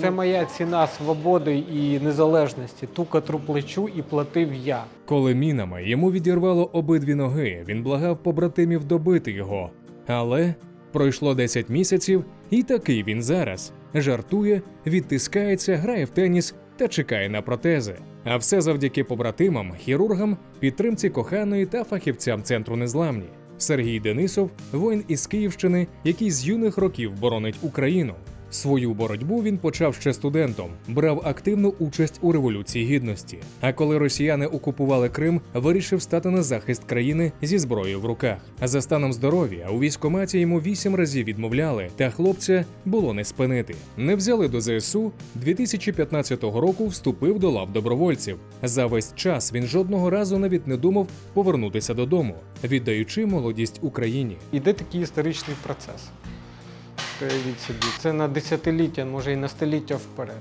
Це моя ціна свободи і незалежності, ту, котру плачу і платив я. Коли мінами йому відірвало обидві ноги, він благав побратимів добити його. Але пройшло 10 місяців, і такий він зараз жартує, відтискається, грає в теніс та чекає на протези. А все завдяки побратимам, хірургам, підтримці коханої та фахівцям центру незламні. Сергій Денисов, воїн із Київщини, який з юних років боронить Україну. Свою боротьбу він почав ще студентом, брав активну участь у революції гідності. А коли росіяни окупували Крим, вирішив стати на захист країни зі зброєю в руках. За станом здоров'я у військкоматі йому вісім разів відмовляли, та хлопця було не спинити. Не взяли до ЗСУ. 2015 року вступив до лав добровольців. За весь час він жодного разу навіть не думав повернутися додому, віддаючи молодість Україні. Іде такий історичний процес. Уявіть собі, це на десятиліття, може і на століття вперед.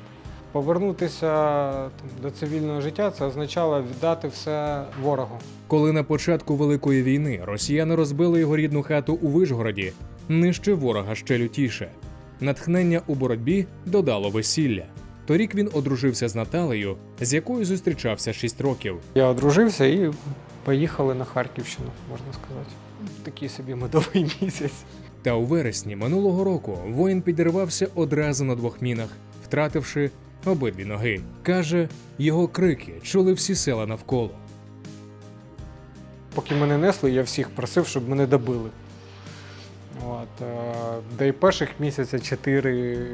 Повернутися там, до цивільного життя це означало віддати все ворогу. Коли на початку Великої війни росіяни розбили його рідну хату у Вишгороді, нижче ворога ще лютіше. Натхнення у боротьбі додало весілля. Торік він одружився з Наталею, з якою зустрічався 6 років. Я одружився і поїхали на Харківщину, можна сказати. Такий собі медовий місяць. Та у вересні минулого року воїн підірвався одразу на двох мінах, втративши обидві ноги. Каже, його крики чули всі села навколо. Поки мене несли, я всіх просив, щоб мене добили. От, е, да й перших місяця чотири.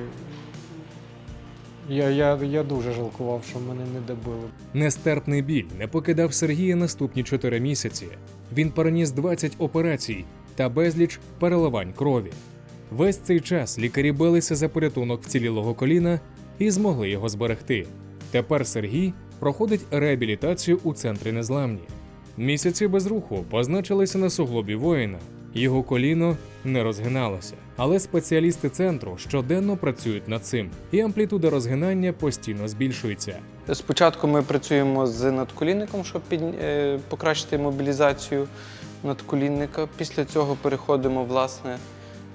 Я, я, я дуже жалкував, що мене не добили. Нестерпний біль не покидав Сергія наступні чотири місяці. Він переніс 20 операцій та безліч переливань крові. Весь цей час лікарі билися за порятунок вцілілого коліна і змогли його зберегти. Тепер Сергій проходить реабілітацію у центрі незламні. Місяці без руху позначилися на суглобі воїна. Його коліно не розгиналося, але спеціалісти центру щоденно працюють над цим, і амплітуда розгинання постійно збільшується. Спочатку ми працюємо з надколінником, щоб під, е, покращити мобілізацію надколінника. Після цього переходимо власне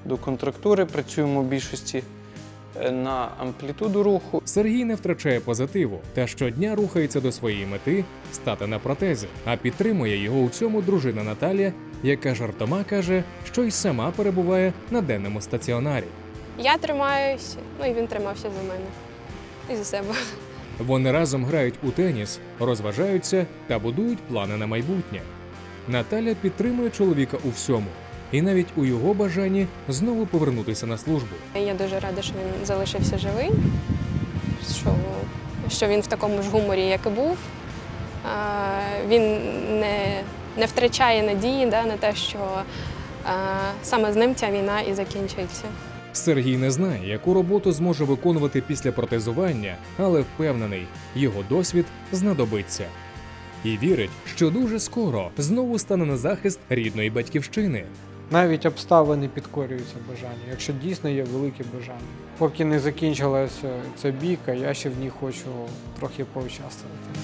до контрактури, працюємо в більшості е, на амплітуду руху. Сергій не втрачає позитиву та щодня рухається до своєї мети стати на протези, а підтримує його у цьому дружина Наталія, яка жартома каже, що й сама перебуває на денному стаціонарі. Я тримаюсь, ну і він тримався за мене і за себе. Вони разом грають у теніс, розважаються та будують плани на майбутнє. Наталя підтримує чоловіка у всьому, і навіть у його бажанні знову повернутися на службу. Я дуже рада, що він залишився живий, що, що він в такому ж гуморі, як і був. А, Він не, не втрачає надії да, на те, що а, саме з ним ця війна і закінчиться. Сергій не знає, яку роботу зможе виконувати після протезування, але впевнений, його досвід знадобиться. І вірить, що дуже скоро знову стане на захист рідної батьківщини. Навіть обставини підкорюються бажанню, якщо дійсно є велике бажання. Поки не закінчилася ця бійка, я ще в ній хочу трохи поучаствувати.